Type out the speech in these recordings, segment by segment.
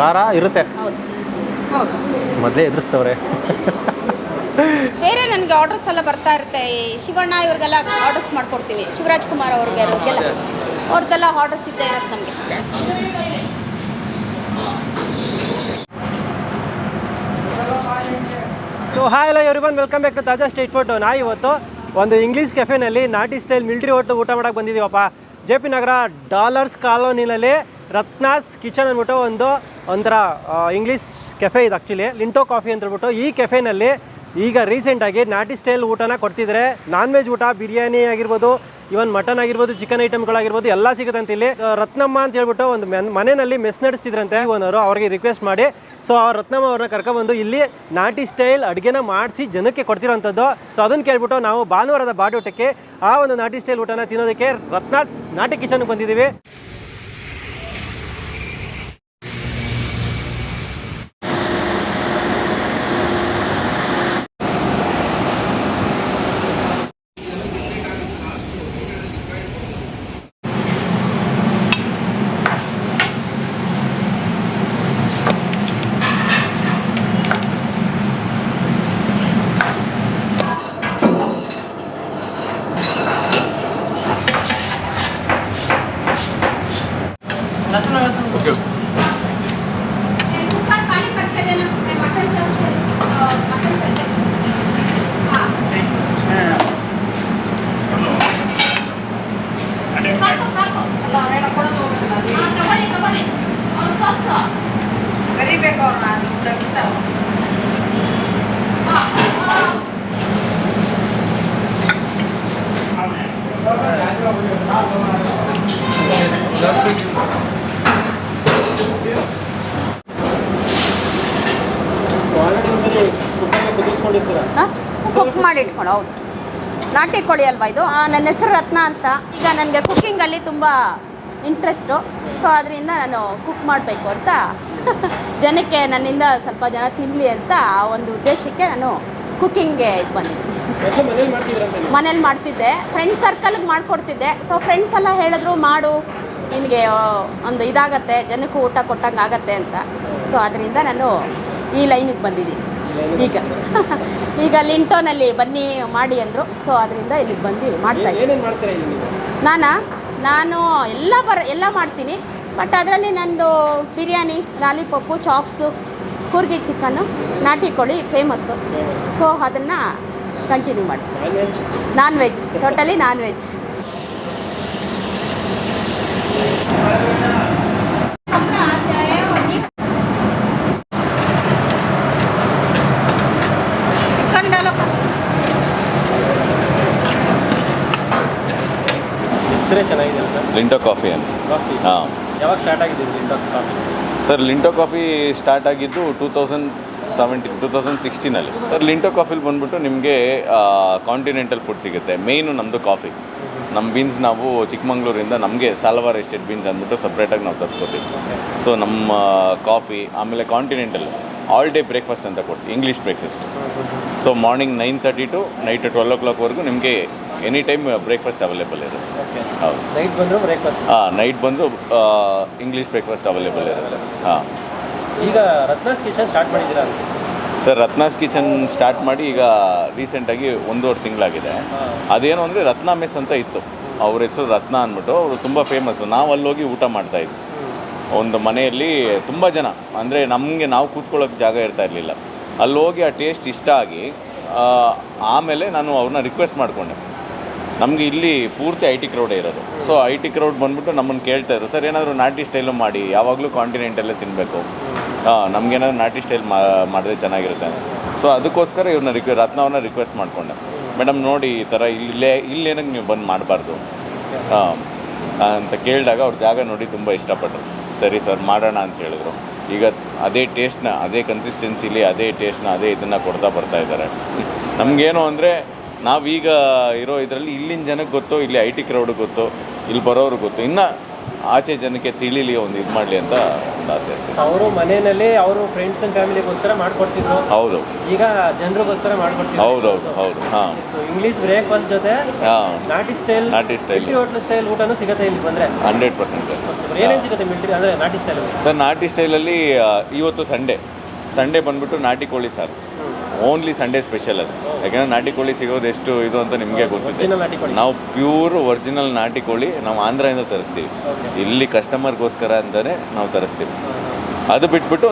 ಖಾರ ಇರುತ್ತೆ. ಹೌದು. ಮೊದಲೇ ಎದುರಿಸ್ತವ್ರೆ. ಬೇರೆ ನನಗೆ ಆರ್ಡರ್ಸ್ ಎಲ್ಲ ಬರ್ತಾ ಇರುತ್ತೆ. ಈ ಶಿವಣ್ಣ ಇವ್ರಿಗೆಲ್ಲ ಆರ್ಡರ್ಸ್ ಮಾಡ್ಕೊಡ್ತೀವಿ. ಶಿವರಾಜ್ ಕುಮಾರ್ ಅವ್ರಿಗೆ ಅವ್ರಿಗೆಲ್ಲ ಅವ್ರದ್ದೆಲ್ಲ ಆರ್ಡರ್ಸ್ ಇದ್ದೇ ಇರುತ್ತೆ ನಮಗೆ. ಸೊ ಹಾಯ್ ಎಲ್ಲ everyone welcome back to Taaza street food ನಾ ಇವತ್ತು ಒಂದು ಇಂಗ್ಲೀಷ್ ಕೆಫೆನಲ್ಲಿ ನಾಟಿ ಸ್ಟೈಲ್ ಮಿಲ್ಟ್ರಿ ಹೋಟ್ಲು ಊಟ ಮಾಡೋಕೆ ಬಂದಿದ್ದೀವಪ್ಪ. ಜೆ ಪಿ ನಗರ ಡಾಲರ್ಸ್ ಕಾಲೋನಿನಲ್ಲಿ ರತ್ನಾಸ್ ಕಿಚನ್ ಅಂದ್ಬಿಟ್ಟು ಒಂದು ಒಂಥರ ಇಂಗ್ಲೀಷ್ ಕೆಫೆ ಇದು ಆ್ಯಕ್ಚುಲಿ ಲಿಂಟೋ ಕಾಫಿ ಅಂತ ಹೇಳ್ಬಿಟ್ಟು ಈ ಕೆಫೆನಲ್ಲಿ ಈಗ ರೀಸೆಂಟಾಗಿ ನಾಟಿ ಸ್ಟೈಲ್ ಊಟನ ಕೊಡ್ತಿದ್ದಾರೆ ನಾನ್ ವೆಜ್ ಊಟ, ಬಿರಿಯಾನಿ ಆಗಿರ್ಬೋದು ಇವನ್ ಮಟನ್ ಆಗಿರ್ಬೋದು ಚಿಕನ್ ಐಟಮ್ಗಳಾಗಿರ್ಬೋದು ಎಲ್ಲ ಸಿಗುತ್ತೆ ಇಲ್ಲಿ. ರತ್ನಮ್ಮ ಅಂತ ಹೇಳ್ಬಿಟ್ಟು ಒಂದು ಮೆನ್- ಮನೆಯಲ್ಲಿ ಮೆಸ್ ನಡೆಸ್ತಿದ್ರಂತೆ ಓನರು ಅವ್ರಿಗೆ ರಿಕ್ವೆಸ್ಟ್ ಮಾಡಿ. ಸೊ ಆ ರತ್ನಮ್ಮ ಅವ್ರನ್ನ ಕರ್ಕೊಬಂದು ಇಲ್ಲಿ ನಾಟಿ ಸ್ಟೈಲ್ ಅಡುಗೆನ ಮಾಡಿಸಿ ಜನಕ್ಕೆ ಕೊಡ್ತಿರೋಂಥದ್ದು. ಸೊ ಅದನ್ನು ಕೇಳ್ಬಿಟ್ಟು ನಾವು ಭಾನುವಾರದ ಬಾಡೂಟಕ್ಕೆ ಆ ಒಂದು ನಾಟಿ ಸ್ಟೈಲ್ ಊಟನ ತಿನ್ನೋದಕ್ಕೆ ರತ್ನಾಸ್ ನಾಟಿ ಕಿಚನ್ಗೆ ಬಂದಿದ್ದೀವಿ ಸಾಕು ಸಾಕು ಅಲ್ಲ ಅವ್ರೇನೋ ಕೊಡೋದು ಹಾಂ ತಗೊಳ್ಳಿ ತಗೊಳ್ಳಿ ಅವ್ರ ಕಾಸು ಕರಿಬೇಕು ಅವ್ರನ್ನ ಊಟ ಊಟ ಹಾಂ ಹಾಂ ಕುಕ್ ಮಾಡಿ ಇಟ್ಕೊಂಡು ಹೌದು ನಾಟಿ ಕೋಳಿ ಅಲ್ವಾ ಇದು? ನನ್ನ ಹೆಸರು ರತ್ನ ಅಂತ. ಈಗ ನನಗೆ ಕುಕ್ಕಿಂಗಲ್ಲಿ ತುಂಬ ಇಂಟ್ರೆಸ್ಟು ಸೊ ಅದರಿಂದ ನಾನು ಕುಕ್ ಮಾಡಬೇಕು ಅಂತ. ಜನಕ್ಕೆ ನನ್ನಿಂದ ಸ್ವಲ್ಪ ಜನ ತಿನ್ನಲಿ ಅಂತ ಆ ಒಂದು ಉದ್ದೇಶಕ್ಕೆ ನಾನು ಕುಕ್ಕಿಂಗ್ಗೆ ಇದು ಬಂದಿದ್ದೆ ಮನೇಲಿ ಮಾಡ್ತಿದ್ದೆ. ಫ್ರೆಂಡ್ ಸರ್ಕಲ್ಗೆ ಮಾಡಿಕೊಡ್ತಿದ್ದೆ. ಸೊ ಫ್ರೆಂಡ್ಸ್ ಎಲ್ಲ ಹೇಳಿದ್ರು ಮಾಡು ನಿನಗೆ ಒಂದು ಇದಾಗತ್ತೆ. ಜನಕ್ಕೂ ಊಟ ಕೊಟ್ಟಂಗೆ ಆಗತ್ತೆ ಅಂತ. ಸೊ ಅದರಿಂದ ನಾನು ಈ ಲೈನಿಗೆ ಬಂದಿದ್ದೀನಿ. ಈಗ. ಈಗ ಲಿಂಟೋನಲ್ಲಿ ಬನ್ನಿ ಮಾಡಿ ಅಂದರು. ಸೊ ಅದರಿಂದ ಇಲ್ಲಿಗೆ ಬಂದು ಮಾಡ್ತಾ ಇದ್ದೀನಿ ನಾನಾ? ನಾನು ಎಲ್ಲ ಬರ ಎಲ್ಲ ಮಾಡ್ತೀನಿ. ಬಟ್ ಅದರಲ್ಲಿ ನಂದು biryani lollipop chops Coorgi chicken ನಾಟಿ ಕೋಳಿ ಫೇಮಸ್ಸು ಸೊ ಅದನ್ನು ಕಂಟಿನ್ಯೂ ಮಾಡ್ತೀನಿ non veg totally non veg chicken ಡಾಲೋ ಹೆಸರೇ ಚೆನ್ನಾಗಿದೆ ಸರ್ ಲಿಂಟೋ ಕಾಫಿ ಅಂತ ಕಾಫಿ ಹಾಂ. ಯಾವಾಗ ಸ್ಟಾರ್ಟ್ ಆಗಿದೆ Linto coffee sir Linto coffee start ಆಗಿದ್ದು two thousand seventeen two thousand ಸಿಕ್ಸ್ಟೀನಲ್ಲಿ sir Linto ಕಾಫಿಲಿ ಬಂದ್ಬಿಟ್ಟು ನಿಮಗೆ ಕಾಂಟಿನೆಂಟಲ್ ಫುಡ್ ಸಿಗುತ್ತೆ. ಮೇಯ್ನು ನಮ್ಮದು ಕಾಫಿ ನಮ್ಮ ಬೀನ್ಸ್ ನಾವು ಚಿಕ್ಕಮಂಗ್ಳೂರಿಂದ ನಮಗೆ ಸಾಲವಾರ್ ಎಸ್ಟೇಟ್ ಬೀನ್ಸ್ ಅಂದ್ಬಿಟ್ಟು ಸಪ್ರೇಟಾಗಿ ನಾವು ತರಿಸ್ಕೋತೀವಿ. ಸೊ ನಮ್ಮ ಕಾಫಿ ಆಮೇಲೆ ಕಾಂಟಿನೆಂಟಲ್ ಆಲ್ ಡೇ ಬ್ರೇಕ್ಫಾಸ್ಟ್ ಅಂತ ಕೊಡ್ತೀವಿ. English breakfast so morning nine thirty to night twelve ಓ ಕ್ಲಾಕ್ವರೆಗೂ ನಿಮಗೆ ಎನಿ ಟೈಮ್ ಬ್ರೇಕ್ಫಾಸ್ಟ್ ಅವೈಲೇಬಲ್ ಇರುತ್ತೆ. ಓಕೆ ಹೌದು. ನೈಟ್ ಬಂದು ಬ್ರೇಕ್ಫಾಸ್ಟ್ ಹಾಂ ನೈಟ್ ಬಂದು ಇಂಗ್ಲೀಷ್ ಬ್ರೇಕ್ಫಾಸ್ಟ್ ಅವೈಲೇಬಲ್ ಇರುತ್ತೆ. ಹಾಂ. ಈಗ ರತ್ನಾಸ್ ಕಿಚನ್ ಸ್ಟಾರ್ಟ್ ಮಾಡಿದ್ದೀರಾ? ಸರ್ ರತ್ನಾಸ್ ಕಿಚನ್ ಸ್ಟಾರ್ಟ್ ಮಾಡಿ ಈಗ ರೀಸೆಂಟಾಗಿ ಒಂದೂವರೆ ತಿಂಗಳಾಗಿದೆ. ಅದೇನು ಅಂದರೆ ರತ್ನ ಮೆಸ್ ಅಂತ ಇತ್ತು. ಅವ್ರ ಹೆಸರು ರತ್ನ ಅಂದ್ಬಿಟ್ಟು ಅವರು ತುಂಬ ಫೇಮಸ್ಸು ನಾವು ಅಲ್ಲೋಗಿ ಊಟ ಮಾಡ್ತಾಯಿದ್ವಿ ಒಂದು ಮನೆಯಲ್ಲಿ ತುಂಬ ಜನ. ಅಂದರೆ ನಮಗೆ ನಾವು ಕೂತ್ಕೊಳ್ಳೋಕೆ ಜಾಗ ಇರ್ತಾ ಇರಲಿಲ್ಲ. ಅಲ್ಲಿ ಹೋಗಿ ಆ ಟೇಸ್ಟ್ ಇಷ್ಟ ಆಗಿ ಆಮೇಲೆ ನಾನು ಅವ್ರನ್ನ ರಿಕ್ವೆಸ್ಟ್ ಮಾಡಿಕೊಂಡೆ. ನಮಗೆ ಇಲ್ಲಿ ಪೂರ್ತಿ ಐ ಟಿ ಕ್ರೌಡೇ ಇರೋದು. ಸೊ ಐ ಟಿ ಕ್ರೌಡ್ ಬಂದ್ಬಿಟ್ಟು ನಮ್ಮನ್ನು ಕೇಳ್ತಾ ಇದ್ರು, ಸರ್, ಏನಾದರೂ ನಾಟಿ ಸ್ಟೈಲು ಮಾಡಿ, ಯಾವಾಗಲೂ ಕಾಂಟಿನೆಂಟಲ್ಲೇ ತಿನ್ನಬೇಕು ಹಾಂ ನಮಗೇನಾದ್ರು ನಾಟಿ ಸ್ಟೈಲ್ ಮಾಡಿದ್ರೆ ಚೆನ್ನಾಗಿರುತ್ತೆ. ಸೊ ಅದಕ್ಕೋಸ್ಕರ ಇವ್ರನ್ನ ರಿಕ್ವೆ ರತ್ನವ್ರನ್ನ ರಿಕ್ವೆಸ್ಟ್ ಮಾಡಿಕೊಂಡೆ. ಮೇಡಮ್, ನೋಡಿ ಈ ಥರ ಇಲ್ಲೇ ಇಲ್ಲೇನಕ್ಕೆ ನೀವು ಬಂದು ಮಾಡಬಾರ್ದು. ಹಾಂ, ಅಂತ ಕೇಳಿದಾಗ ಅವ್ರ ಜಾಗ ನೋಡಿ ತುಂಬ ಇಷ್ಟಪಟ್ಟರು ಸರಿ ಸರ್, ಮಾಡೋಣ ಅಂತ ಹೇಳಿದ್ರು. ಈಗ ಅದೇ ಟೇಸ್ಟ್ನ ಅದೇ ಕನ್ಸಿಸ್ಟೆನ್ಸಿಲಿ ಅದೇ ಟೇಸ್ಟ್ನ ಅದೇ ಇದನ್ನು ಕೊಡ್ತಾ ಬರ್ತಾ ಇದ್ದಾರೆ. ನಮಗೇನು ಅಂದರೆ ನಾವೀಗ ಇರೋ ಇದರಲ್ಲಿ ಇಲ್ಲಿನ ಜನಕ್ಕೆ ಗೊತ್ತು ಇಲ್ಲಿ ಐ ಟಿ ಕ್ರೌಡ್ ಗೊತ್ತು ಇಲ್ಲಿ ಬರೋರು ಗೊತ್ತು ಇನ್ನು ಆಚೆ ಜನಕ್ಕೆ ತಿಳಿಲಿ ಒಂದು ಇದು ಮಾಡಲಿ ಅಂತ ಒಂದು ಆಸೆ ಅಷ್ಟೇ ಅವರು ಮನೆಯಲ್ಲಿ ಅವರು ಫ್ರೆಂಡ್ಸ್ ಅಂಡ್ ಫ್ಯಾಮಿಲಿಗೋಸ್ಕರ ಮಾಡ್ಕೊಡ್ತಿದ್ರು. ಹೌದು. ಈಗ ಜನರಿಗೋಸ್ಕರ ಮಾಡ್ಕೊಡ್ತಿದ್ರು. ಹೌದು ಹೌದು ಹೌದು. ಹಾಂ. ಇಂಗ್ಲೀಷ್ ಬ್ರೇಕ್ ಬಂದ ಜೊತೆ ಹಾಂ. ನಾಟಿ ಸ್ಟೈಲ್ ನಾಟಿ ಸ್ಟೈಲ್ ಹೋಟ್ಲ್ ಸ್ಟೈಲ್ ಊಟನೂ ಸಿಗುತ್ತೆ ಇಲ್ಲಿ ಬಂದರೆ. Hundred percent sir. ಏನೇನು ಸಿಗುತ್ತೆ ಮಿಲ್ಟ್ರಿ ಅಂದರೆ ನಾಟಿ ಸ್ಟೈಲ್ ಸರ್ ನಾಟಿ ಸ್ಟೈಲಲ್ಲಿ ಇವತ್ತು ಸಂಡೇ ಸಂಡೇ ಬಂದ್ಬಿಟ್ಟು ನಾಟಿ ಕೋಳಿ ಸಾರು. ಓನ್ಲಿ ಸಂಡೇ ಸ್ಪೆಷಲ್ ಅದು. ಯಾಕೆಂದರೆ ನಾಟಿ ಕೋಳಿ ಸಿಗೋದು ಎಷ್ಟು ಇದು ಅಂತ ನಿಮಗೆ ಗೊತ್ತಿದೆ. ನಾವು ಪ್ಯೂರ್ ಒರಿಜಿನಲ್ ನಾಟಿ ಕೋಳಿ ನಾವು ಆಂಧ್ರದಿಂದ ತರಿಸ್ತೀವಿ. ಇಲ್ಲಿ ಕಸ್ಟಮರ್ಗೋಸ್ಕರ ಅಂತಲೇ ನಾವು ತರಿಸ್ತೀವಿ. ಅದು ಬಿಟ್ಬಿಟ್ಟು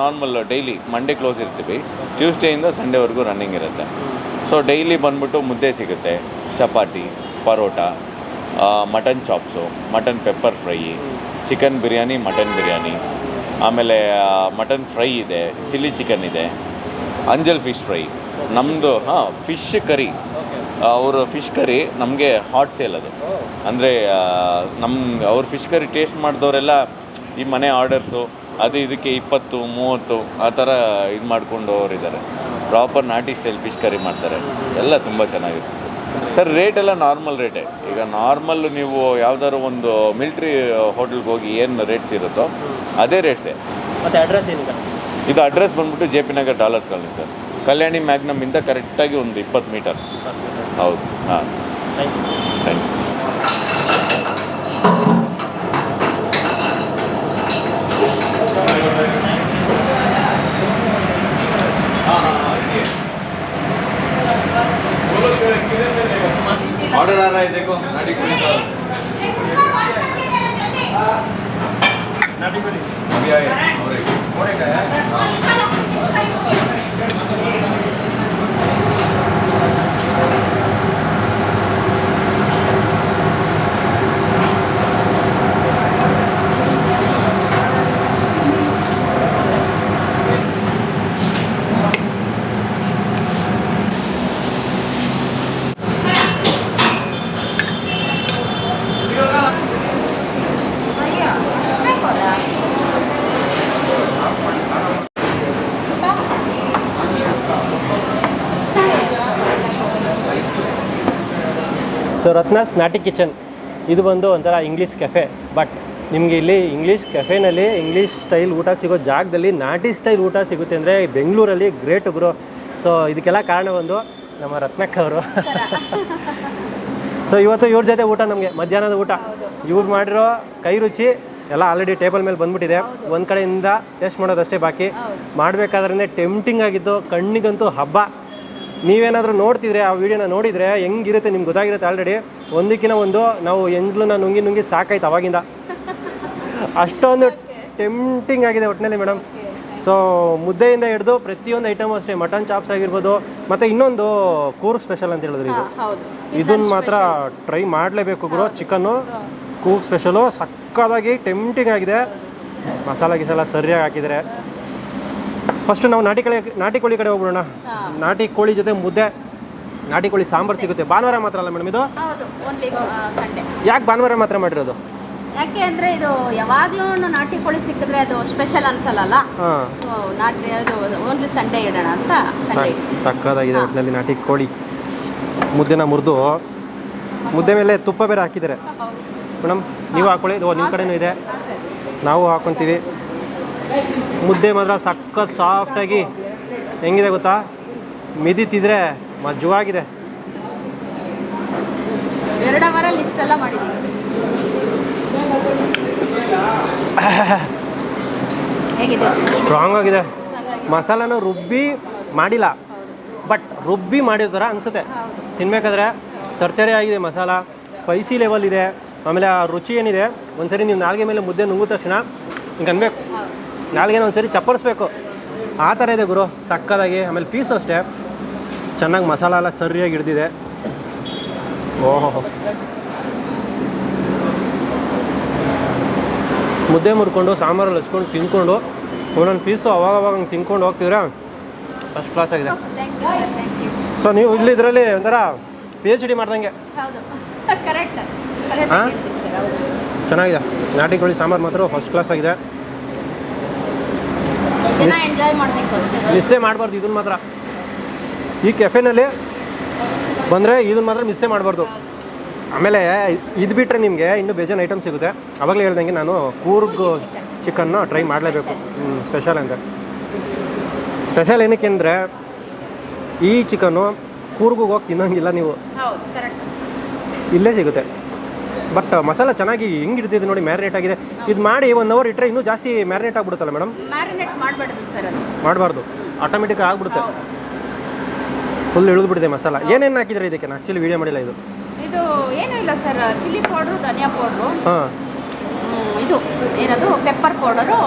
ನಾರ್ಮಲ್ ಡೈಲಿ ಮಂಡೇ ಕ್ಲೋಸ್ ಇರ್ತೀವಿ. ಟ್ಯೂಸ್ಡೇಯಿಂದ ಸಂಡೇವರೆಗೂ ರನ್ನಿಂಗ್ ಇರುತ್ತೆ. ಸೊ ಡೈಲಿ ಬಂದ್ಬಿಟ್ಟು ಮುದ್ದೆ ಸಿಗುತ್ತೆ. Chapati paratha mutton chops mutton pepper fry chicken biryani mutton biryani ಆಮೇಲೆ ಮಟನ್ ಫ್ರೈ ಇದೆ ಚಿಲ್ಲಿ ಚಿಕನ್ ಇದೆ. ಅಂಜಲ್ ಫಿಶ್ ಫ್ರೈ. ನಮ್ಮದು ಹಾಂ ಫಿಶ್ ಕರಿ. ಅವರು ಫಿಶ್ ಕರಿ ನಮಗೆ ಹಾಟ್ ಸೇಲ್ ಅದು. ಅಂದರೆ ನಮ್ಮ ಅವ್ರ ಫಿಶ್ ಕರಿ ಟೇಸ್ಟ್ ಮಾಡಿದವರೆಲ್ಲ ಈ ಮನೆ ಆರ್ಡರ್ಸು ಅದು ಇದಕ್ಕೆ ಇಪ್ಪತ್ತು ಮೂವತ್ತು ಆ ಥರ ಇದು ಮಾಡ್ಕೊಂಡು ಅವರಿದ್ದಾರೆ ಪ್ರಾಪರ್ ನಾಟಿ ಸ್ಟೈಲ್ ಫಿಶ್ ಕರಿ ಮಾಡ್ತಾರೆ. ಎಲ್ಲ ತುಂಬ ಚೆನ್ನಾಗಿರುತ್ತೆ ಸರ್. ಸರ್ ರೇಟ್ ಎಲ್ಲ ನಾರ್ಮಲ್ ರೇಟೇ ಈಗ ನಾರ್ಮಲ್ ನೀವು ಯಾವ್ದಾದ್ರು ಒಂದು ಮಿಲ್ಟ್ರಿ ಹೋಟೆಲ್ಗೆ ಹೋಗಿ ಏನು ರೇಟ್ಸ್ ಇರುತ್ತೋ ಅದೇ ರೇಟ್ಸೇ ಮತ್ತು ಅಡ್ರೆಸ್ ಏನೀಗ ಇದು ಅಡ್ರೆಸ್ ಬಂದ್ಬಿಟ್ಟು J P Nagar dollars colony sir Kalyani ಮ್ಯಾಗ್ನಮಿಂದ ಕರೆಕ್ಟಾಗಿ ಒಂದು ಇಪ್ಪತ್ತು ಮೀಟರ್ ಹೌದು ಹಾಂ thank you thank you order आ रहा है देखो नाटी कोली का अभी आया और एक これがや。ರತ್ನಾಸ್ ನಾಟಿ ಕಿಚನ್. ಇದು ಬಂದು ಒಂಥರ ಇಂಗ್ಲೀಷ್ ಕೆಫೆ ಬಟ್ ನಿಮಗೆ ಇಲ್ಲಿ ಇಂಗ್ಲೀಷ್ ಕೆಫೆನಲ್ಲಿ ಇಂಗ್ಲೀಷ್ ಸ್ಟೈಲ್ ಊಟ ಸಿಗೋ ಜಾಗದಲ್ಲಿ ನಾಟಿ ಸ್ಟೈಲ್ ಊಟ ಸಿಗುತ್ತೆ ಅಂದರೆ ಬೆಂಗಳೂರಲ್ಲಿ ಗ್ರೇಟ್ ಗುರು. ಸೊ ಇದಕ್ಕೆಲ್ಲ ಕಾರಣ ಒಂದು ನಮ್ಮ ರತ್ನಕ್ಕ ಅವರು. ಸೊ ಇವತ್ತು ಇವ್ರ ಜೊತೆ ಊಟ ನಮಗೆ ಮಧ್ಯಾಹ್ನದ ಊಟ. ಇವ್ರು ಮಾಡಿರೋ ಕೈ ರುಚಿ ಎಲ್ಲ ಆಲ್ರೆಡಿ ಟೇಬಲ್ ಮೇಲೆ ಬಂದ್ಬಿಟ್ಟಿದೆ. ಒಂದು ಕಡೆಯಿಂದ ಟೇಸ್ಟ್ ಮಾಡೋದಷ್ಟೇ ಬಾಕಿ. ಮಾಡಬೇಕಾದ್ರೆ ಟೆಂಪ್ಟಿಂಗ್ ಆಗಿದ್ದು ಕಣ್ಣಿಗಂತೂ ಹಬ್ಬ. ನೀವೇನಾದರೂ ನೋಡ್ತಿದ್ರೆ ಆ ವಿಡಿಯೋನ ನೋಡಿದರೆ ಹೆಂಗಿರುತ್ತೆ ನಿಮ್ಗೆ ಗೊತ್ತಾಗಿರುತ್ತೆ ಆಲ್ರೆಡಿ ಒಂದಕ್ಕಿಂತ ಒಂದು ನಾವು ಎಂಜ್ಲನ್ನ ನುಂಗಿ ನುಂಗಿ ಸಾಕಾಯ್ತು ಅವಾಗಿಂದ. ಅಷ್ಟೊಂದು ಟೆಂಪ್ಟಿಂಗ್ ಆಗಿದೆ ಒಟ್ಟಿನಲ್ಲಿ ಮೇಡಮ್ ಸೊ ಮುದ್ದೆಯಿಂದ ಹಿಡಿದು ಪ್ರತಿಯೊಂದು ಐಟಮ್ ಅಷ್ಟೇ ಮಟನ್ ಚಾಪ್ಸ್ ಆಗಿರ್ಬೋದು ಮತ್ತು ಇನ್ನೊಂದು ಕೂರ್ಗ್ ಸ್ಪೆಷಲ್ ಅಂತ ಹೇಳಿದ್ರು ಇದು. ಇದನ್ನು ಮಾತ್ರ ಟ್ರೈ ಮಾಡಲೇಬೇಕು ಗುರು ಚಿಕನ್ನು ಕೂರ್ಗ್ ಸ್ಪೆಷಲು ಸಕ್ಕದಾಗಿ ಟೆಂಪ್ಟಿಂಗ್ ಆಗಿದೆ. ಮಸಾಲ ಗಿಸಾಲ ಸರಿಯಾಗಿ ಹಾಕಿದ್ದಾರೆ ಫಸ್ಟು ನಾವು ನಾಟಿ ಕಳೆ ನಾಟಿ ಕೋಳಿ ಕಡೆ ಹೋಗ್ಬಿಡೋಣ. ನಾಟಿ ಕೋಳಿ ಜೊತೆ ಮುದ್ದೆ ನಾಟಿ ಕೋಳಿ ಸಾಂಬಾರು ಸಿಗುತ್ತೆ. ಭಾನುವಾರ ಮಾತ್ರ ಅಲ್ಲ ಮೇಡಮ್ ಇದು? ಯಾಕೆ ಭಾನುವಾರ ಮಾತ್ರ ಮಾಡಿರೋದು? ಯಾಕೆ ಅಂದ್ರೆ ಇದು ಯಾವಾಗಲೂ ನಾಟಿ ಕೋಳಿ ಸಿಕ್ಕಿದ್ರೆ ಅದು ಸ್ಪೆಷಲ್ ಅನ್ಸಲ್ಲ ಸೊ ನಾಟಿ ಅದು ಓನ್ಲಿ ಸಂಡೇ ಇಡೋಣ ಅಂತ ಸಕ್ಕದಾಗಿದೆ ಒಟ್ಟಿನಲ್ಲಿ ನಾಟಿ ಕೋಳಿ. ಮುದ್ದೆನ ಮುರಿದು ಮುದ್ದೆ ಮೇಲೆ ತುಪ್ಪ ಬೇರೆ ಹಾಕಿದ್ದಾರೆ. ಮೇಡಮ್ ನೀವು ಹಾಕೊಳ್ಳಿ. ನಿಮ್ಮ ಕಡೆನೂ ಇದೆ. ನಾವು ಹಾಕೊತೀವಿ. ಮುದ್ದೆ ಮಾತ್ರ ಸಖತ್ ಸಾಫ್ಟಾಗಿ ಹೆಂಗಿದೆ ಗೊತ್ತಾ? ಎರಡು ಅವರಲ್ಲಿ ಇಷ್ಟೆಲ್ಲ ಮಾಡಿದ್ದೀವಿ ಹೇಗಿದೆ? ಸ್ಟ್ರಾಂಗ್ ಆಗಿದೆ. ಮಸಾಲಾನ ರುಬ್ಬಿ ಮಾಡಿಲ್ಲ. ಬಟ್ ರುಬ್ಬಿ ಮಾಡಿರೋ ಥರ ಅನಿಸುತ್ತೆ. ತಿನ್ಬೇಕಾದ್ರೆ ತರ್ತರೆ ಆಗಿದೆ ಮಸಾಲ ಸ್ಪೈಸಿ ಲೆವೆಲ್ ಇದೆ. ಆಮೇಲೆ ಆ ರುಚಿ ಏನಿದೆ? ಒಂದ್ಸರಿ ನೀವು ನಾಲ್ಗೆ ಮೇಲೆ ಮುದ್ದೆ ನುಂಗಿದ ತಕ್ಷಣ ಹಿಂಗೆ ಅನ್ಬೇಕು. ನಾಲ್ಗೆನ ಒಂದ್ಸರಿ ಚಪ್ಪರಿಸ್ಬೇಕು ಆ ಥರ ಇದೆ ಗುರು. ಸಕ್ಕದಾಗಿ ಆಮೇಲೆ ಪೀಸು ಅಷ್ಟೇ. ಚೆನ್ನಾಗಿ ಮಸಾಲ ಎಲ್ಲ ಸರಿಯಾಗಿ ಹಿಡ್ದಿದೆ. ಓಹೋ. ಮುದ್ದೆ ಮುರ್ಕೊಂಡು ಸಾಂಬಾರಲ್ಲಿ ಹಚ್ಕೊಂಡು ತಿನ್ಕೊಂಡು. ಒಂದೊಂದು ಪೀಸು ಅವಾಗ ಅವಾಗ ಹಂಗೆ ತಿನ್ಕೊಂಡು ಹೋಗ್ತಿದ್ರೆ ಫಸ್ಟ್ ಕ್ಲಾಸ್ ಆಗಿದೆ. ಸೊ ನೀವು ಇಲ್ಲಿ ಇದರಲ್ಲಿ ಒಂಥರ ಪಿ ಎಚ್ ಡಿ ಮಾಡ್ದಂಗೆ. ಹಾ? ಚೆನ್ನಾಗಿದೆ. ನಾಟಿ ಕೋಳಿ ಸಾಂಬಾರು ಮಾತ್ರ ಫಸ್ಟ್ ಕ್ಲಾಸ್ ಆಗಿದೆ. ದಿನ ಎಂಜಾಯ್ ಮಾಡಬೇಕು ಅಷ್ಟೇ. ಮಿಸ್ಸೇ ಮಾಡಬಾರ್ದು ಇದನ್ನ ಮಾತ್ರ. ಈ ಕೆಫೆನಲ್ಲಿ ಬಂದರೆ ಇದನ್ನ ಮಾತ್ರ ಮಿಸ್ಸೇ ಮಾಡಬಾರ್ದು. ಆಮೇಲೆ ಇದು ಬಿಟ್ಟರೆ ನಿಮಗೆ ಇನ್ನೂ ಬೇಜಾನ್ ಐಟಮ್ ಸಿಗುತ್ತೆ. ಅವಾಗಲೇ ಹೇಳ್ದಂಗೆ ನಾನು ಕೂರ್ಗ್ ಚಿಕನ್ನು ಟ್ರೈ ಮಾಡಲೇಬೇಕು. ಸ್ಪೆಷಲ್ ಅಂತ. ಸ್ಪೆಷಲ್ ಏನಕ್ಕೆ ಅಂದರೆ ಈ ಚಿಕನ್ನು ಕೂರ್ಗಿಗೆ ಹೋಗಿ ತಿನ್ನೋಂಗಿಲ್ಲ ನೀವು. ಇಲ್ಲೇ ಸಿಗುತ್ತೆ. ಬಟ್ ಮಸಾಲ ಚೆನ್ನಾಗಿ ಹೆಂಗೆ ಇಡ್ತಿದೆ ನೋಡಿ ಮ್ಯಾರಿನೇಟ್ ಆಗಿದೆ. ಇದು ಮಾಡಿ ಒನ್ ಅವರ್ ಇಟ್ಟರೆ ಇನ್ನೂ ಜಾಸ್ತಿ ಮ್ಯಾರಿನೇಟ್ ಆಗ್ಬಿಡುತ್ತಲ್ಲ ಮೇಡಮ್ ಮ್ಯಾರಿನೇಟ್ ಮಾಡಬಾರ್ದು ಸರ್ ಮಾಡಬಾರ್ದು. ಆಟೋಮೆಟಿಕ್ ಆಗ್ಬಿಡುತ್ತೆ ಫುಲ್ ಇಳಿದ್ಬಿಟ್ಟಿದೆ ಮಸಾಲ. ಏನೇನು ಹಾಕಿದ್ರೆ ಇದಕ್ಕೆ? ನಾನು ಆ್ಯಕ್ಚುಲಿ ವೀಡಿಯೋ ಮಾಡಿಲ್ಲ ಇದು. ಇದು ಏನು ಇಲ್ಲ ಸರ್ ಚಿಲ್ಲಿ ಪೌಡ್ರು ಧನಿಯಾ ಪೌಡ್ರು ಹಾಂ. ಇದು ಏನದು? ಪೆಪ್ಪರ್ ಪೌಡರು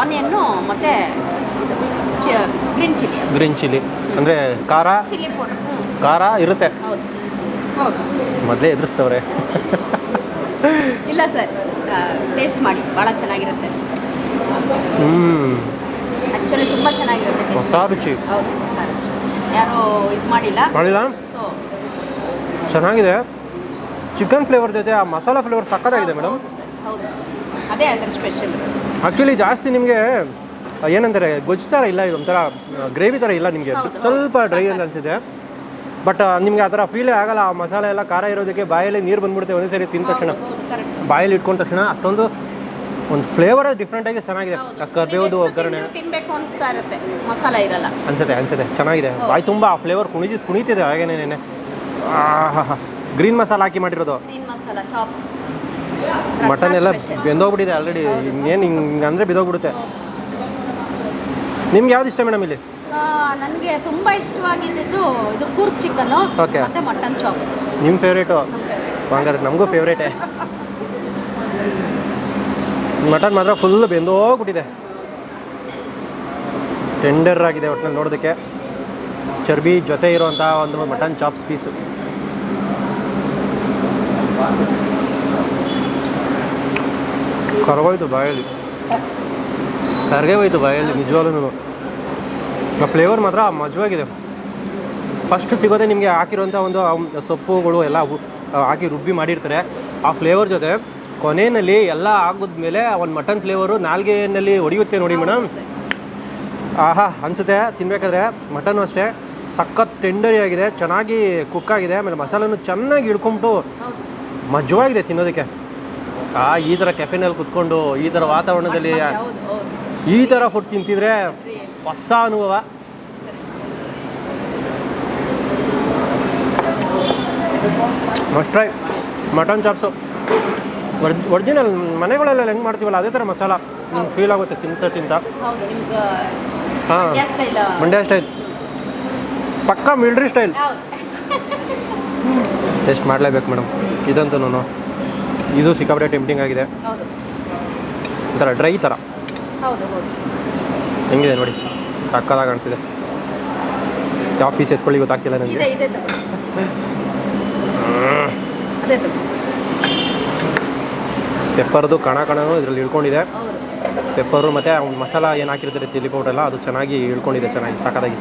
ಆನಿಯನ್ನು ಮತ್ತೆ ಗ್ರೀನ್ ಚಿಲ್ಲಿ ಗ್ರೀನ್ ಚಿಲ್ಲಿ ಅಂದರೆ ಖಾರ? ಚಿಲ್ಲಿ ಪೌಡರ್ ಖಾರ ಇರುತ್ತೆ. ಹೌದು. ಹೌದು. ಮೊದಲೇ ಎದುರಿಸ್ತವ್ರೆ ಇಲ್ಲ ಸರ್. ಟೇಸ್ಟ್ ಮಾಡಿ. ಭಾಳ ಚೆನ್ನಾಗಿರುತ್ತೆ. ಆ್ಯಕ್ಚುಲಿ ತುಂಬ ಚೆನ್ನಾಗಿರುತ್ತೆ. ಹೊಸ ರುಚಿ. ಹೌದು ಸರ್ ಯಾರೂ ಇದು ಮಾಡಿಲ್ಲ. ಮಾಡಿಲ್ಲ? ಸೊ ಚೆನ್ನಾಗಿದೆ. ಚಿಕನ್ ಫ್ಲೇವರ್ ಜೊತೆ ಆ ಮಸಾಲ ಫ್ಲೇವರ್ ಸಕ್ಕತ್ತಾಗಿದೆ ಮೇಡಮ್ ಹೌದು ಅದೇ ಅದರ ಸ್ಪೆಷಲ್ ಆ್ಯಕ್ಚುಲಿ ಜಾಸ್ತಿ ನಿಮಗೆ ಏನಂತಾರೆ ಗೊಜ್ಜು ಥರ ಇಲ್ಲ ಇದು ಒಂಥರ ಗ್ರೇವಿ ಥರ ಇಲ್ಲ ನಿಮಗೆ. ಸ್ವಲ್ಪ ಡ್ರೈ ಅಂತ ಅನಿಸಿದೆ ಬಟ್ ನಿಮಗೆ ಆ ಥರ ಫೀಲೇ ಆಗಲ್ಲ ಆ ಮಸಾಲೆ ಎಲ್ಲ ಖಾರ ಇರೋದಕ್ಕೆ ಬಾಯಲ್ಲಿ ನೀರು ಬಂದ್ಬಿಡುತ್ತೆ ಒಂದೇ ಸರಿ ತಿಂದ ತಕ್ಷಣ. ಬಾಯಲ್ಲಿ ಇಟ್ಕೊಂಡ ತಕ್ಷಣ ಅಷ್ಟೊಂದು ಒಂದು ಫ್ಲೇವರ್ ಡಿಫ್ರೆಂಟಾಗಿ ಚೆನ್ನಾಗಿದೆ. ಆ ಕರ್ಬೇವುದು ಒಗ್ಗರಣೆ. ಅನಿಸ್ತಾ ಇರುತ್ತೆ ಮಸಾಲ ಇರಲ್ಲ. ಅನ್ಸುತ್ತೆ ಅನ್ಸುತ್ತೆ. ಚೆನ್ನಾಗಿದೆ. ಬಾಯಿ ತುಂಬ ಆ ಫ್ಲೇವರ್ ಕುಣಿದು ಕುಣಿತಿದೆ ಹಾಗೇನೇನೆ ಗ್ರೀನ್ ಮಸಾಲ ಹಾಕಿ ಮಾಡಿರೋದು. ಮಟನ್ ಎಲ್ಲ ಬೆಂದೋಗ್ಬಿಟ್ಟಿದೆ ಆಲ್ರೆಡಿ ಇನ್ನೇನು ಹಿಂಗೆ ಅಂದರೆ ಬಿದ್ದೋಗ್ಬಿಡುತ್ತೆ ನಿಮ್ಗೆ ಯಾವ್ದು ಇಷ್ಟ ಮೇಡಮ್ ಇಲ್ಲಿ? ನನಗೆ ತುಂಬ ಇಷ್ಟವಾಗಿದ್ದು ಇದು ಕೂರ್ಗ್ ಚಿಕನ್ನು Okay. ಮತ್ತೆ ಮಟನ್ ಚಾಪ್ಸ್ ನಿಮ್ಮ ಫೇವ್ರೇಟು ಹಂಗಾದ್ರೆ ನಮಗೂ ಫೇವ್ರೇಟೇ ಮಟನ್ ಮಾತ್ರ ಫುಲ್ ಬೆಂದೋಗ್ಬಿಟ್ಟಿದೆ ಟೆಂಡರ್ ಆಗಿದೆ ಒಟ್ಟಿನಲ್ಲಿ ನೋಡೋದಕ್ಕೆ. ಚರ್ಬಿ ಜೊತೆ ಇರುವಂಥ ಒಂದು ಮಟನ್ ಚಾಪ್ಸ್ ಪೀಸ್ ಕರಗೋಯ್ತು ಬಾಯಲ್ಲಿ. ಕರ್ಗೆ ಹೋಯ್ತು ಬಾಯಲ್ಲಿ ನಿಜವಾಗ್ಲೂ ಫ್ಲೇವರ್ ಮಾತ್ರ ಮಜವಾಗಿದೆ ಫಸ್ಟ್ ಸಿಗೋದೆ ನಿಮಗೆ ಹಾಕಿರೋಂಥ ಒಂದು ಸೊಪ್ಪುಗಳು ಎಲ್ಲ ಹಾಕಿ ರುಬ್ಬಿ ಮಾಡಿರ್ತಾರೆ. ಆ ಫ್ಲೇವರ್ ಜೊತೆ ಕೊನೆಯಲ್ಲಿ ಎಲ್ಲ ಆಗಿದ್ಮೇಲೆ ಒಂದು ಮಟನ್ ಫ್ಲೇವರು ನಾಲ್ಗೆನಲ್ಲಿ ಹೊಡೆಯುತ್ತೆ ನೋಡಿ ಮೇಡಮ್ ಆಹಾ ಅನಿಸುತ್ತೆ. ತಿನ್ಬೇಕಾದ್ರೆ ಮಟನ್ನು ಅಷ್ಟೇ. ಸಖತ್ ಟೆಂಡರಿ ಆಗಿದೆ ಚೆನ್ನಾಗಿ ಕುಕ್ ಆಗಿದೆ. ಆಮೇಲೆ ಮಸಾಲೆನು ಚೆನ್ನಾಗಿ ಹಿಡ್ಕೊಂಬಿಟ್ಟು ಮಜವಾಗಿದೆ ತಿನ್ನೋದಕ್ಕೆ. ಆ ಈ ಥರ ಕೆಫೆನಲ್ಲಿ ಕುತ್ಕೊಂಡು ಈ ಥರ ವಾತಾವರಣದಲ್ಲಿ ಈ ಥರ ಫುಡ್ ತಿಂತಿದ್ರೆ ಹೊಸ ಅನುಭವ. Must try mutton chops original ಮನೆಗಳೆಲ್ಲ ಹೆಂಗೆ ಮಾಡ್ತೀವಲ್ಲ ಅದೇ ಥರ ಮಸಾಲ ನಿಮ್ಗೆ ಫೀಲ್ ಆಗುತ್ತೆ ತಿಂತ ತಿಂತ. ಹಾಂ. ಮಂಡ್ಯ ಸ್ಟೈಲ್ ಪಕ್ಕ ಮಿಲ್ಟ್ರಿ ಸ್ಟೈಲ್ ಎಷ್ಟು ಟೆಸ್ಟ್ ಮಾಡಲೇಬೇಕು ಮೇಡಮ್ ಇದಂತೂ ಇದು ಸಿಕ್ಕಾಪಟ್ಟೆ ಟೆಂಪ್ಟಿಂಗ್ ಆಗಿದೆ. ಒಂಥರ ಡ್ರೈ ಥರ ಹೆಂಗಿದೆ ನೋಡಿ? ಸಕ್ಕದಾಗ ಕಾಣ್ತಿದೆ. ಯಾವ ಪೀಸ್ ಎತ್ಕೊಳ್ಳಿ ಗೊತ್ತಾಗ್ತಿಲ್ಲ ನನಗೆ. ಪೆಪ್ಪರ್ದು ಕಣ ಕಣನು ಇದರಲ್ಲಿ ಇಳ್ಕೊಂಡಿದೆ. ಪೆಪ್ಪರು ಮತ್ತು ಮಸಾಲ ಏನು ಹಾಕಿರ್ತಾರೆ ಚಿಲ್ಲಿ ಪೌಡರ್ ಎಲ್ಲ ಅದು ಚೆನ್ನಾಗಿ ಇಳ್ಕೊಂಡಿದೆ ಚೆನ್ನಾಗಿ ಸಾಕಾಗಿ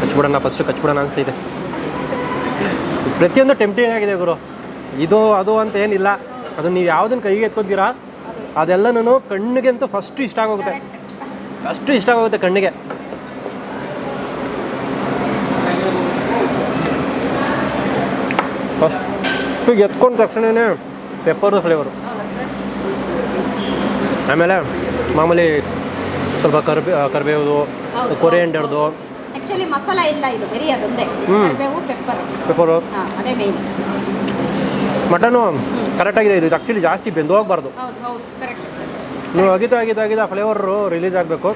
ಕಚ್ಬಿಡೋಣ ಫಸ್ಟು ಕಚ್ಬಿಡೋಣ ಅನಿಸ್ತೈತೆ ಪ್ರತಿಯೊಂದು ಟೆಂಪ್ಟಿಂಗ್ ಆಗಿದೆ ಗುರು. ಇದು ಅದು ಅಂತ ಏನಿಲ್ಲ. ಅದು ನೀವು ಯಾವುದನ್ನು ಕೈಗೆ ಎತ್ಕೊತೀರಾ ಅದೆಲ್ಲನೂ ಕಣ್ಣಿಗೆ ಅಂತೂ ಫಸ್ಟು ಇಷ್ಟ ಆಗೋಗುತ್ತೆ. ಅಷ್ಟು ಇಷ್ಟ ಆಗುತ್ತೆ ಕಣ್ಣಿಗೆ. ಫಸ್ಟು ಎತ್ಕೊಂಡ ತಕ್ಷಣವೇ ಪೆಪ್ಪರ್ದು ಫ್ಲೇವರು. ಆಮೇಲೆ ಮಾಮೂಲಿ ಸ್ವಲ್ಪ ಕರ್ಬೇ ಕರಿಬೇವುದು ಹೌದು. ಕೊರಿಯಂಡರ್ದು. ಆ್ಯಕ್ಚುಲಿ ಮಸಾಲ ಇಲ್ಲ ಇದು ಬರೀ ಅದೊಂದೇ ಹ್ಮ್. ಕರಿಬೇವು ಪೆಪ್ಪರ್. ಪೆಪ್ಪರು. ಹಾಂ ಅದೇ ಮೇನ್ ಮಟನು ಕರೆಕ್ಟಾಗಿದೆ ಇದು. ಆ್ಯಕ್ಚುಲಿ ಜಾಸ್ತಿ ಬೆಂದು ಹೋಗ್ಬಾರ್ದು. ಹೌದು ಹೌದು ಕರೆಕ್ಟ್ ಸರ್. ನೀವು ಅಗಿತ ಅಗಿತ ಅಗಿದ ಫ್ಲೇವರು ರಿಲೀಸ್ ಆಗಬೇಕು.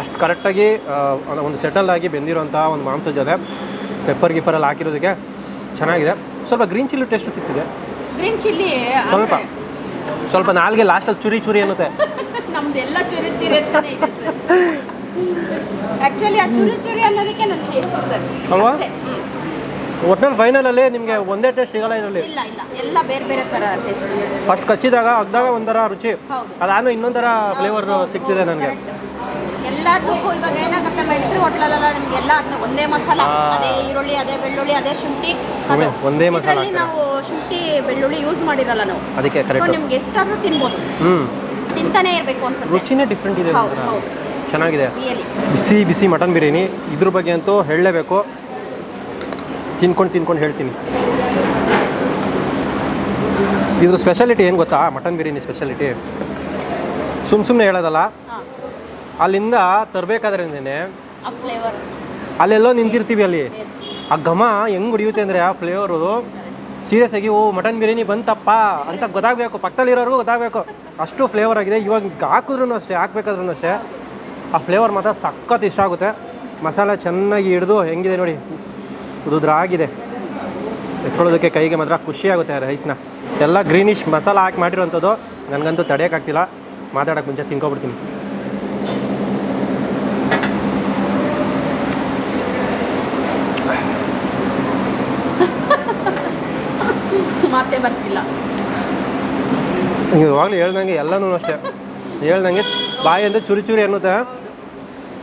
ಅಷ್ಟು ಕರೆಕ್ಟಾಗಿ ಒಂದು ಸೆಟಲ್ ಆಗಿ ಬೆಂದಿರೋಂಥ ಒಂದು ಮಾಂಸ ಜೊತೆ ಪೆಪ್ಪರ್ ಗಿಪ್ಪರಲ್ಲಿ ಹಾಕಿರೋದಕ್ಕೆ ಚೆನ್ನಾಗಿದೆ. ಸ್ವಲ್ಪ ಗ್ರೀನ್ ಚಿಲ್ಲಿ ಟೇಸ್ಟ್ ಸಿಕ್ಕಿದೆ ಗ್ರೀನ್ ಚಿಲ್ಲಿ ಸ್ವಲ್ಪ. ಸ್ವಲ್ಪ ನಾಲ್ಗೆ ಲಾಸ್ಟಲ್ಲಿ ಚುರಿ ಚುರಿ ಅನ್ನುತ್ತೆ. ನಮ್ದೆಲ್ಲ ಚುರಿ ಚುರಿ ಆ್ಯಕ್ಚುಲಿ ಆ ಚುರಿ ಚುರಿ ಅನ್ನೋದಕ್ಕೆ ನನ್ನ ಟೇಸ್ಟ್ ಸರ್ ಅಲ್ವಾ? ಒಟ್ನಲ್ಲಿ ಫೈನಲಲ್ಲಿ ನಿಮಗೆ ಒಂದೇ ಟೇಸ್ಟ್ ಸಿಗಲ್ಲ ಇದರಲ್ಲಿ? ಇಲ್ಲ ಇಲ್ಲ. ಎಲ್ಲ ಬೇರೆ ಬೇರೆ ತರ ಟೇಸ್ಟ್ ಫಸ್ಟ್ ಕಚ್ಚಿದಾಗ ಅಗ್ದಾಗ ಒಂಥರ ರುಚಿ. ಅದಾದ್ಮೇಲೆ ಇನ್ನೊಂದರ ಫ್ಲೇವರ್ ಸಿಗ್ತಿದೆ ನನಗೆ. ಎಲ್ಲದಕ್ಕೂ ಇವಾಗ ಏನಾಗುತ್ತೆ ಮಿಲ್ಟ್ರಿ ಹೋಟ್ಲಲ್ಲೆಲ್ಲ ನಿಮ್ಗೆ ಎಲ್ಲ ಅದನ್ನ ಒಂದೇ ಮಸಾಲ. ಅದೇ ಈರುಳ್ಳಿ ಅದೇ ಬೆಳ್ಳುಳ್ಳಿ ಅದೇ ಶುಂಠಿ. ಅದು ಒಂದೇ ಮಸಾಲ ಇದರಲ್ಲಿ ನಾವು ಶುಂಠಿ ಬೆಳ್ಳುಳ್ಳಿ ಯೂಸ್ ಮಾಡಿರಲ್ಲ ನಾವು. ಅದಕ್ಕೆ ಸೊ ಕರೆಕ್ಟ್ ನಿಮ್ಗೆ ಎಷ್ಟಾದ್ರೂ ತಿನ್ಬೋದು. ಹ್ಞೂ ತಿಂತಾನೆ ಇರಬೇಕು ಅನ್ಸುತ್ತೆ ರುಚಿನೇ ಡಿಫ್ರೆಂಟ್ ಇದೆ ಹೌದು ಒಂಥರ. ಹೌದು. ಚೆನ್ನಾಗಿದೆ. ರಿಯಲಿ ಬಿಸಿ ಬಿಸಿ ಮಟನ್ ಬಿರಿಯಾನಿ. ಇದ್ರ ಬಗ್ಗೆ ಅಂತೂ ಹೇಳಲೇಬೇಕು. ತಿನ್ಕೊಂಡು ತಿನ್ಕೊಂಡು ಹೇಳ್ತೀನಿ. ಇದ್ರ ಸ್ಪೆಷಾಲಿಟಿ ಏನು ಗೊತ್ತಾ? ಮಟನ್ ಬಿರಿಯಾನಿ ಸ್ಪೆಷಾಲಿಟಿ ಸುಮ್ಮ ಸುಮ್ಮನೆ ಹೇಳೋದಲ್ಲ? ಅಲ್ಲಿಂದ ತರಬೇಕಾದ್ರೇನೆ ಅಲ್ಲೆಲ್ಲೋ ನಿಂತಿರ್ತೀವಿ ಅಲ್ಲಿ. ಆ ಘಮ ಹೆಂಗ್ ಹೊಡಿಯುತ್ತೆ ಅಂದರೆ ಆ ಫ್ಲೇವರು ಸೀರಿಯಸ್ ಆಗಿ ಓ ಮಟನ್ ಬಿರಿಯಾನಿ ಬಂತಪ್ಪ ಅಂತ ಗೊತ್ತಾಗಬೇಕು. ಪಕ್ಕದಲ್ಲಿರೋರ್ಗೂ ಗೊತ್ತಾಗಬೇಕು. ಅಷ್ಟು ಫ್ಲೇವರ್ ಆಗಿದೆ. ಇವಾಗ ಹಾಕಿದ್ರೂ ಅಷ್ಟೇ ಹಾಕ್ಬೇಕಾದ್ರೂ ಅಷ್ಟೇ. ಆ ಫ್ಲೇವರ್ ಮಾತ್ರ ಸಖತ್ ಇಷ್ಟ ಆಗುತ್ತೆ. ಮಸಾಲ ಚೆನ್ನಾಗಿ ಹಿಡಿದು ಹೆಂಗಿದೆ ನೋಡಿ. ಉದುದ್ರಾಗಿದೆ ಎತ್ಕೊಳ್ಳೋದಕ್ಕೆ ಕೈಗೆ ಮಾತ್ರ ಖುಷಿ ಆಗುತ್ತೆ ರೈಸ್ನ ಎಲ್ಲ ಗ್ರೀನಿಶ್ ಮಸಾಲ ಹಾಕಿ ಮಾಡಿರೋಂಥದ್ದು ನನಗಂತೂ ತಡೆಯೋಕ್ಕಾಗ್ತಿಲ್ಲ ಮಾತಾಡೋಕೆ ಮುಂಚೆ ತಿನ್ಕೊಬಿಡ್ತೀನಿ. ಮಾತೇ ಬರ್ತಿಲ್ಲ. ನೀವು ಇವಾಗಲೂ ಹೇಳ್ದಂಗೆ ಎಲ್ಲನೂ ಅಷ್ಟೇ. ಹೇಳ್ದಂಗೆ ಬಾಯಿ ಅಂದರೆ ಚುರಿ ಚುರಿ ಅನ್ನುತ್ತೆ.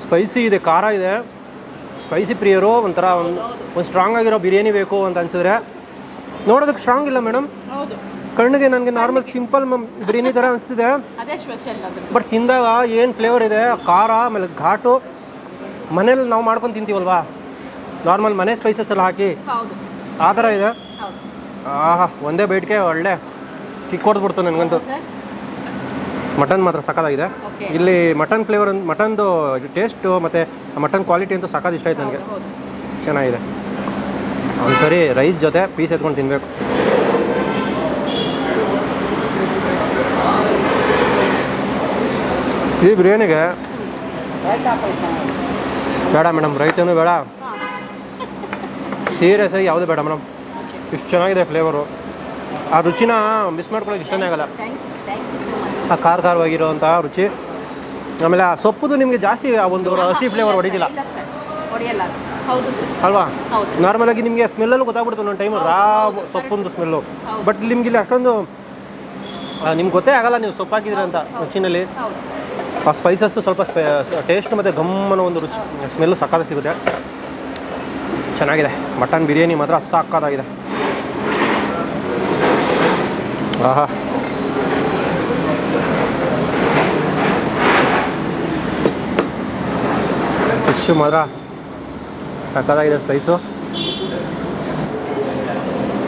ಸ್ಪೈಸಿ ಇದೆ ಖಾರ ಇದೆ. ಸ್ಪೈಸಿ ಪ್ರಿಯರು ಒಂಥರ ಒಂದು ಒಂದು ಸ್ಟ್ರಾಂಗ್ ಆಗಿರೋ ಬಿರಿಯಾನಿ ಬೇಕು ಅಂತ ಅನ್ಸಿದ್ರೆ ನೋಡೋದಕ್ಕೆ ಸ್ಟ್ರಾಂಗ್ ಇಲ್ಲ ಮೇಡಮ್ ಕಣ್ಣಿಗೆ ನನಗೆ ನಾರ್ಮಲ್ ಸಿಂಪಲ್ ಬಿರಿಯಾನಿ ಥರ ಅನಿಸ್ತಿದೆ. ಬಟ್ ತಿಂದಾಗ ಏನು ಫ್ಲೇವರ್ ಇದೆ? ಖಾರ ಆಮೇಲೆ ಘಾಟು. ಮನೇಲಿ ನಾವು ಮಾಡ್ಕೊಂಡು ತಿಂತೀವಲ್ವಾ? ನಾರ್ಮಲ್ ಮನೆ ಸ್ಪೈಸಸ್ ಎಲ್ಲ ಹಾಕಿ. ಆ ಥರ ಇದೆ. ಆಹಾ ಒಂದೇ ಬೇಡಿಕೆ ಒಳ್ಳೆ. ಕಿಕ್ ಹೊಡೆದ್ಬಿಡ್ತು ನನಗಂತೂ. ಮಟನ್ ಮಾತ್ರ ಸಕ್ಕದಾಗಿದೆ ಇಲ್ಲಿ ಮಟನ್ ಫ್ಲೇವರ್ ಮಟನ್ದು ಟೇಸ್ಟು ಮತ್ತು ಮಟನ್ ಕ್ವಾಲಿಟಿ ಅಂತೂ ಸಕ್ಕದ ಇಷ್ಟ ಆಯ್ತು ನನಗೆ. ಚೆನ್ನಾಗಿದೆ. ಒಂದ್ಸರಿ ರೈಸ್ ಜೊತೆ ಪೀಸ್ ಎತ್ಕೊಂಡು ತಿನ್ನಬೇಕು ಈ ಬಿರಿಯಾನಿಗೆ ಬೇಡ ಮೇಡಮ್ ರೈತನೂ ಬೇಡ. ಸೀರಿಯಸ್ ಆಗಿ ಯಾವುದೂ ಬೇಡ ಮೇಡಮ್. ಇಷ್ಟು ಚೆನ್ನಾಗಿದೆ ಫ್ಲೇವರು ಆ ರುಚಿನ ಮಿಸ್ ಮಾಡ್ಕೊಳ್ಳೋಕೆ ಇಷ್ಟನೇ ಆಗಲ್ಲ. ಆ ಖಾರ ಖಾರವಾಗಿರುವಂತಹ ರುಚಿ. ಆಮೇಲೆ ಆ ಸೊಪ್ಪುದು ನಿಮಗೆ ಜಾಸ್ತಿ ಆ ಒಂದು ಹಸಿ ಫ್ಲೇವರ್ ಹೊಡಿದಿಲ್ಲ. ಹೊಡೆಯಲ್ಲ. ಅಲ್ವಾ? ಹೌದು. ನಾರ್ಮಲಾಗಿ ನಿಮಗೆ ಸ್ಮೆಲ್ಲಲ್ಲೂ ಗೊತ್ತಾಗ್ಬಿಡ್ತು ಒಂದು ಟೈಮ್ ರಾ ಸೊಪ್ಪೊಂದು ಸ್ಮೆಲ್ಲು. ಬಟ್ ನಿಮ್ಗೆ ಇಲ್ಲಿ ಅಷ್ಟೊಂದು ನಿಮ್ಗೆ ಗೊತ್ತೇ ಆಗಲ್ಲ ನೀವು ಸೊಪ್ಪು ಹಾಕಿದ್ರಿ ಅಂತ ರುಚಿನಲ್ಲಿ. ಆ ಸ್ಪೈಸಸ್ ಸ್ವಲ್ಪ ಟೇಸ್ಟ್ ಮತ್ತು ಗಮ್ಮನ ಒಂದು ರುಚಿ ಸ್ಮೆಲ್ ಸಕ್ಕತ್ತ ಸಿಗುತ್ತೆ. ಚೆನ್ನಾಗಿದೆ. ಮಟನ್ ಬಿರಿಯಾನಿ ಮಾತ್ರ ಸಕ್ಕತ್ತಾಗಿದೆ ಆಹಾ. ಫಿಶ್ಶು ಮಾತ್ರ. ಸಕ್ಕತ್ತಾಗಿದೆ ಸ್ಲೈಸು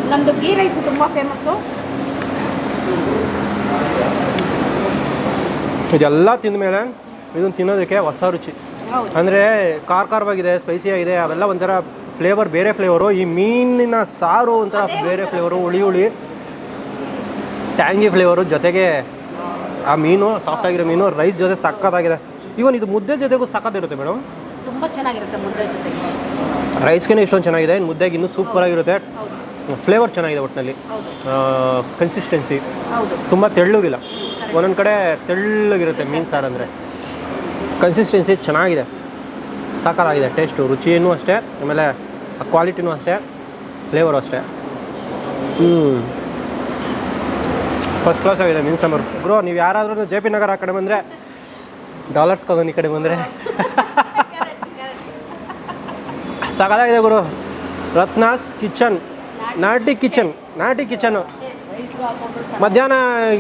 ನಮ್ಮದು ಗೀ ರೈಸ್ ತುಂಬ ಫೇಮಸ್ಸು ಇದೆಲ್ಲ ತಿಂದ ಮೇಲೆ ಇದನ್ನು ತಿನ್ನೋದಕ್ಕೆ ಹೊಸ ರುಚಿ. ಅಂದರೆ ಖಾರ ಖಾರವಾಗಿದೆ ಸ್ಪೈಸಿ ಆಗಿದೆ ಅವೆಲ್ಲ ಒಂಥರ ಫ್ಲೇವರ್ ಬೇರೆ ಫ್ಲೇವರು ಈ ಮೀನಿನ ಸಾರು ಒಂಥರ ಬೇರೆ ಫ್ಲೇವರು ಹುಳಿ ಹುಳಿ. ಟ್ಯಾಂಗಿ ಫ್ಲೇವರು ಜೊತೆಗೆ ಆ ಮೀನು ಸಾಫ್ಟ್ ಆಗಿರೋ ಮೀನು ರೈಸ್ ಜೊತೆ ಸಕ್ಕತ್ತಾಗಿದೆ. ಈವನ್ ಇದು ಮುದ್ದೆ ಜೊತೆಗೂ ಸಕ್ಕತ್ತಿರುತ್ತೆ ಮೇಡಮ್ ತುಂಬ ಚೆನ್ನಾಗಿರುತ್ತೆ ಮುದ್ದೆ ಜೊತೆಗೆ. ರೈಸ್ಗೆ ಇಷ್ಟೊಂದು ಚೆನ್ನಾಗಿದೆ. ಮುದ್ದೆಗೆ ಇನ್ನೂ ಸೂಪರ್ ಆಗಿರುತ್ತೆ. ಫ್ಲೇವರ್ ಚೆನ್ನಾಗಿದೆ ಒಟ್ಟಿನಲ್ಲಿ ಕನ್ಸಿಸ್ಟೆನ್ಸಿ ತುಂಬ ತೆಳ್ಳಗಿಲ್ಲ. ಒಂದೊಂದು ಕಡೆ ತೆಳ್ಳಗಿರುತ್ತೆ ಮೀನು ಸಾರು ಅಂದರೆ. ಕನ್ಸಿಸ್ಟೆನ್ಸಿ ಚೆನ್ನಾಗಿದೆ. ಸಾಕಾಗಿದೆ. ಟೇಸ್ಟು ರುಚಿಯೂ ಅಷ್ಟೇ. ಆಮೇಲೆ ಕ್ವಾಲಿಟಿನೂ ಅಷ್ಟೇ. ಫ್ಲೇವರು ಅಷ್ಟೇ. ಹ್ಞೂ ಫಸ್ಟ್ ಕ್ಲಾಸ್ ಆಗಿದೆ ಮೀನು ಸಾಂಬಾರು. ಬ್ರೋ ನೀವು ಯಾರಾದ್ರೂ ಜೆ ಪಿ ನಗರ ಆ ಕಡೆ ಬಂದರೆ ಡಾಲರ್ಸ್ ಕಾಲೋನಿ ಕಡೆ ಬಂದರೆ. ಸಾಕಾಗಿದೆ ಗುರು. ರತ್ನಾಸ್ ಕಿಚನ್ ನಾಟಿ ಕಿಚನ್ ನಾಟಿ ಕಿಚನು. ಮಧ್ಯಾಹ್ನ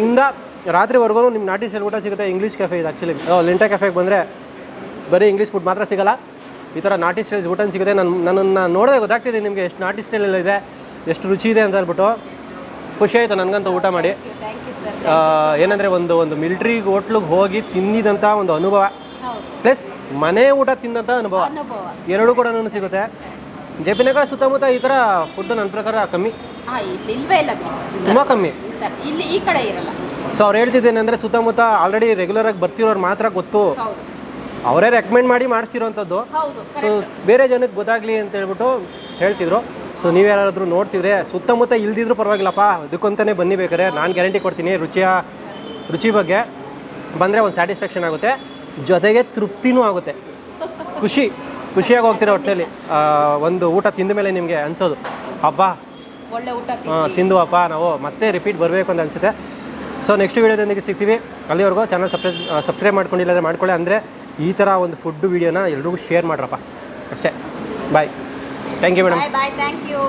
ಇಂದ ರಾತ್ರಿವರೆಗೂ ನಿಮ್ಮ ನಾಟಿ ಸೆಲ್ ಊಟ ಸಿಗುತ್ತೆ. ಇಂಗ್ಲೀಷ್ ಕೆಫೆ ಇದು ಆ್ಯಕ್ಚುಲಿ ಲಿಂಟಾ ಕೆಫೆಗೆ ಬಂದರೆ ಬರೀ ಇಂಗ್ಲೀಷ್ ಫುಡ್ ಮಾತ್ರ ಸಿಗಲ್ಲ. ಈ ಥರ ನಾಟಿ ಸ್ಟೈಲ್ಸ್ ಊಟ ಸಿಗುತ್ತೆ. ನಾನು ನನ್ನನ್ನು ನೋಡಿದ್ರೆ ಗೊತ್ತಾಗ್ತಿದೆ ನಿಮಗೆ ಎಷ್ಟು ನಾಟಿ ಸ್ಟೈಲ್ ಎಲ್ಲ ಇದೆ ಎಷ್ಟು ರುಚಿ ಇದೆ ಅಂತ ಹೇಳ್ಬಿಟ್ಟು. ಖುಷಿ ಆಯಿತು ನನಗಂತೂ ಊಟ ಮಾಡಿ. ಏನಂದರೆ ಒಂದು ಒಂದು ಮಿಲ್ಟ್ರಿ ಹೋಟ್ಲಿಗೆ ಹೋಗಿ ತಿಂದಿದಂಥ ಒಂದು ಅನುಭವ. ಪ್ಲಸ್ ಮನೆ ಊಟ ತಿನ್ನಂತ ಅನುಭವ. ಎರಡು ಕೂಡ ಸಿಗುತ್ತೆ. ಜೆ ಪಿ ನಗರ ಸುತ್ತಮುತ್ತ ಈ ಥರ ಫುಡ್ ನನ್ನ ಪ್ರಕಾರ ಕಮ್ಮಿ. ತುಂಬಾ ಇಲ್ಲಿ ಇಲ್ವೇ ಇಲ್ಲ ಬಿಡಿ. ತುಂಬ ಕಮ್ಮಿ. ಇಲ್ಲಿ ಈ ಕಡೆ ಇರಲ್ಲ. ಸೊ ಅವ್ರು ಹೇಳ್ತಿದ್ದೇನೆ ಅಂದರೆ ಸುತ್ತಮುತ್ತ ಆಲ್ರೆಡಿ ರೆಗ್ಯುಲರಾಗಿ ಬರ್ತಿರೋರು ಮಾತ್ರ ಗೊತ್ತು. ಹೌದು. ಅವರೇ ರೆಕಮೆಂಡ್ ಮಾಡಿ ಮಾಡಿಸ್ತಿರೋಂಥದ್ದು. ಹೌದು ಸೊ ಬೇರೆ ಜನಕ್ಕೆ ಗೊತ್ತಾಗ್ಲಿ ಅಂತ ಹೇಳ್ಬಿಟ್ಟು ಹೇಳ್ತಿದ್ರು. ಸೊ ನೀವು ಯಾರಾದರೂ ನೋಡ್ತಿದ್ರೆ ಸುತ್ತಮುತ್ತ ಇಲ್ದಿದ್ರು ಪರವಾಗಿಲ್ಲಪ್ಪ ಅದಕ್ಕಂತಾನೆ ಬನ್ನಿ ಬೇಕಾದ್ರೆ. ನಾನು ಗ್ಯಾರಂಟಿ ಕೊಡ್ತೀನಿ ರುಚಿಯ ರುಚಿ ಬಗ್ಗೆ ಬಂದರೆ ಒಂದು ಸ್ಯಾಟಿಸ್ಫ್ಯಾಕ್ಷನ್ ಆಗುತ್ತೆ. ಜೊತೆಗೆ ತೃಪ್ತಿನೂ ಆಗುತ್ತೆ. ಖುಷಿ ಖುಷಿಯಾಗಿ ಹೋಗ್ತೀರ ಹೊಟ್ಟೆಲಿ. ಒಂದು ಊಟ ತಿಂದ ಮೇಲೆ ನಿಮಗೆ ಅನ್ಸೋದು. ಹಬ್ಬ ಒಳ್ಳೆ ಊಟ ಹಾಂ ತಿಂದು ತಿಂದುವಪ್ಪ ನಾವು. ಮತ್ತೆ ರಿಪೀಟ್ ಬರಬೇಕು ಅಂತ ಅನಿಸುತ್ತೆ. ಸೊ ನೆಕ್ಸ್ಟ್ ವೀಡಿಯೋದೊಂದಿಗೆ ಸಿಗ್ತೀವಿ. ಅಲ್ಲಿವರೆಗೂ ಚಾನಲ್ ಸಬ್ಸ್ಕ್ರೈಬ್ ಸಬ್ಸ್ಕ್ರೈಬ್ ಮಾಡ್ಕೊಂಡಿಲ್ಲ ಅಂದರೆ ಮಾಡ್ಕೊಳ್ಳಿ. ಅಂದರೆ ಈ ಥರ ಒಂದು ಫುಡ್ ವೀಡಿಯೋನ ಎಲ್ರಿಗೂ ಶೇರ್ ಮಾಡ್ರಪ್ಪ. ಅಷ್ಟೇ. Bye thank you madam bye thank you